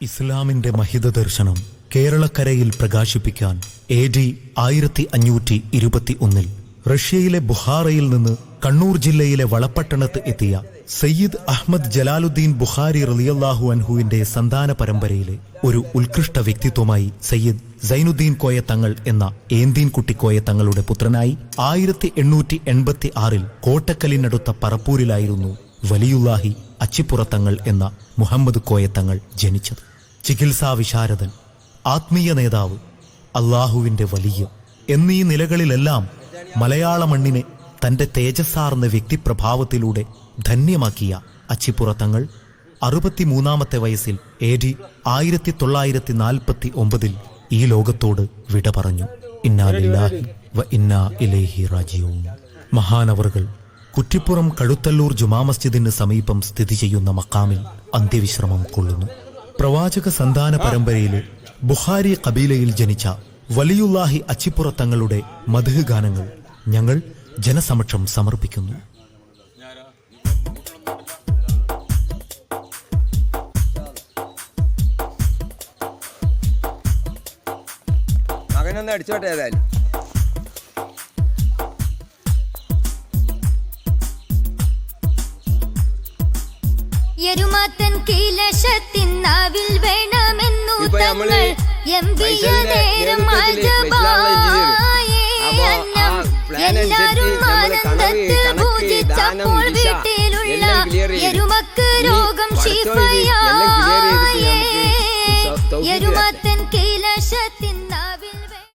ഇസ്ലാമിന്റെ മഹിത ദർശനം കേരളക്കരയിൽ പ്രകാശിപ്പിക്കാൻ എ ഡി ആയിരത്തി അഞ്ഞൂറ്റി ഇരുപത്തി ഒന്നിൽ റഷ്യയിലെ ബുഹാറയിൽ നിന്ന് കണ്ണൂർ ജില്ലയിലെ വളപട്ടണത്ത് എത്തിയ സയ്യിദ് അഹമ്മദ് ജലാലുദ്ദീൻ ബുഖാരി റലിയല്ലാഹു അൻഹുവിന്റെ സന്താന പരമ്പരയിലെ ഒരു ഉത്കൃഷ്ട വ്യക്തിത്വമായി സയ്യിദ് സൈനുദ്ദീൻ കോയ തങ്ങൾ എന്ന ഏന്തീൻ കുട്ടിക്കോയ തങ്ങളുടെ പുത്രനായി ആയിരത്തി എണ്ണൂറ്റി എൺപത്തി ആറിൽ കോട്ടക്കലിനടുത്ത പറപ്പൂരിലായിരുന്നു വലിയുല്ലാഹി അച്ചിപ്പുറത്തങ്ങൾ എന്ന മുഹമ്മദ് കോയത്തങ്ങൾ ജനിച്ചത്. ചികിത്സാ വിശാരദൻ ആത്മീയ നേതാവ് അള്ളാഹുവിന്റെ വലിയ എന്നീ നിലകളിലെല്ലാം മലയാള മണ്ണിനെ തന്റെ തേജസ്സാർന്ന വ്യക്തിപ്രഭാവത്തിലൂടെ ധന്യമാക്കിയ അച്ചിപ്പുറത്തങ്ങൾ അറുപത്തിമൂന്നാമത്തെ വയസ്സിൽ എ ഡി ആയിരത്തി തൊള്ളായിരത്തി നാൽപ്പത്തി ഒമ്പതിൽ ഈ ലോകത്തോട് വിട പറഞ്ഞു. ഇന്നാലില്ലാഹി വ ഇന്നാ ഇലൈഹി റാജിയൂൻ മഹാനവറുകൾ കുറ്റിപ്പുറം കഴുത്തല്ലൂർ ജുമാ മസ്ജിദിന് സമീപം സ്ഥിതി ചെയ്യുന്ന മക്കാമിൽ അന്ത്യവിശ്രമം കൊള്ളുന്നു. പ്രവാചക സന്താന പരമ്പരയിലെ ബുഹാരി കബീലയിൽ ജനിച്ച വലിയുല്ലാഹി അച്ചിപ്പുറത്തങ്ങളുടെ മധുഹ് ഗാനങ്ങൾ ഞങ്ങൾ ജനസമക്ഷം സമർപ്പിക്കുന്നു. അടിച്ചോട്ടെ ഏതായാലും. എരുമാത്തൻ കീലശത്തിൻ നാവിൽ വേണമെന്നു തങ്ങൾ എംപിയ ഫൈസലിന്റെ നേരം എല്ലാരും ആനന്ദത്തിൽ പൂജിച്ചപ്പോൾ വീട്ടിലുള്ള. എരുമക്ക് രോഗം തരട്ടെ. എരുമാത്തൻ കീലശത്തിൻ